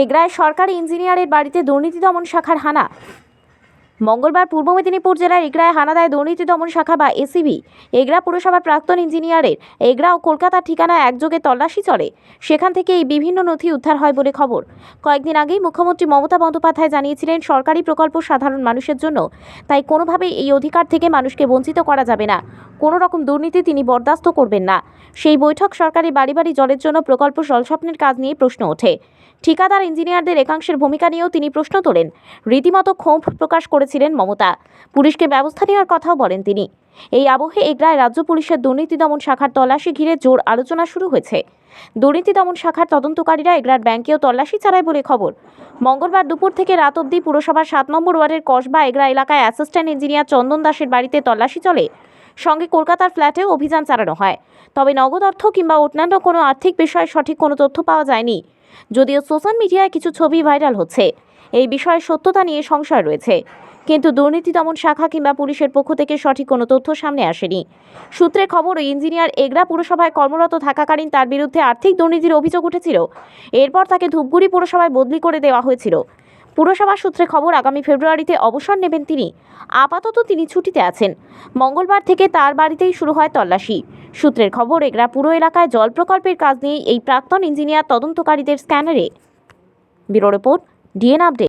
এগরায় সরকারি ইঞ্জিনিয়ারের বাড়িতে দুর্নীতি দমন শাখার হানা। মঙ্গলবার পূর্ব মেদিনীপুর জেলার এগরায় হানা দেয় দুর্নীতি দমন শাখা বা এসিবি এগরা পুরসভার প্রাক্তন ইঞ্জিনিয়ারের এগরা ও কলকাতার ঠিকানা একযোগে তল্লাশি চলে। সেখান থেকে এই বিভিন্ন নথি উদ্ধার হয় বলে খবর। কয়েকদিন আগেই মুখ্যমন্ত্রী মমতা বন্দ্যোপাধ্যায় জানিয়েছিলেন, সরকারি প্রকল্প সাধারণ মানুষের জন্য, তাই কোনোভাবেই এই অধিকার থেকে মানুষকে বঞ্চিত করা যাবে না। কোনো রকম দুর্নীতি তিনি বরদাস্ত করবেন না। সেই বৈঠক সরকারি বাড়ি বাড়ি জলের জন্য প্রকল্প জলস্বপ্নের কাজ নিয়ে প্রশ্ন ওঠে। ঠিকাদার ইঞ্জিনিয়ারদের একাংশের ভূমিকা নিয়েও তিনি প্রশ্ন তোলেন। রীতিমতো ক্ষোভ প্রকাশ করেছিলেন মমতা। পুলিশকে ব্যবস্থা নেওয়ার কথাও বলেন তিনি। এই আবহে এগরায় রাজ্য পুলিশের দুর্নীতি দমন শাখার তল্লাশি ঘিরে জোর আলোচনা শুরু হয়েছে। দুর্নীতি দমন শাখার তদন্তকারীরা এগরার ব্যাংকেও তল্লাশি চালায় বলে খবর। মঙ্গলবার দুপুর থেকে রাত অবধি পুরসভার সাত নম্বর ওয়ার্ডের কসবা এগরা এলাকায় অ্যাসিস্ট্যান্ট ইঞ্জিনিয়ার চন্দন দাসের বাড়িতে তল্লাশি চলে। সঙ্গে কলকাতার ফ্ল্যাটেও অভিযান চালানো হয়। তবে নগদ অর্থ কিংবা অন্যান্য কোনো আর্থিক বিষয়ে সঠিক কোনো তথ্য পাওয়া যায়নি। যদিও সোশ্যাল মিডিয়ায় কিছু ছবি ভাইরাল হচ্ছে। এই বিষয়ে সত্যতা নিয়ে সংশয় রয়েছে। কিন্তু দুর্নীতি দমন শাখা কিংবা পুলিশের পক্ষ থেকে সঠিক কোনো তথ্য সামনে আসেনি। সূত্রে খবর ইঞ্জিনিয়ার এগরা পুরসভায় কর্মরত থাকাকালীন তার বিরুদ্ধে আর্থিক দুর্নীতির অভিযোগ উঠেছিল। এরপর তাকে ধূপগুড়ি পুরসভায় বদলি করে দেওয়া হয়েছিল। পুরসভা সূত্রে খবর, আগামী ফেব্রুয়ারিতে অবসর নেবেন তিনি। আপাতত তিনি ছুটিতে আছেন। মঙ্গলবার থেকে তার বাড়িতেই শুরু হয় তল্লাশি। সূত্রের খবর, এগরা পুরো এলাকায় জল প্রকল্পের কাজ নিয়ে এই প্রাক্তন ইঞ্জিনিয়ার তদন্তকারীদের স্ক্যানারে। Bureau report, DN update.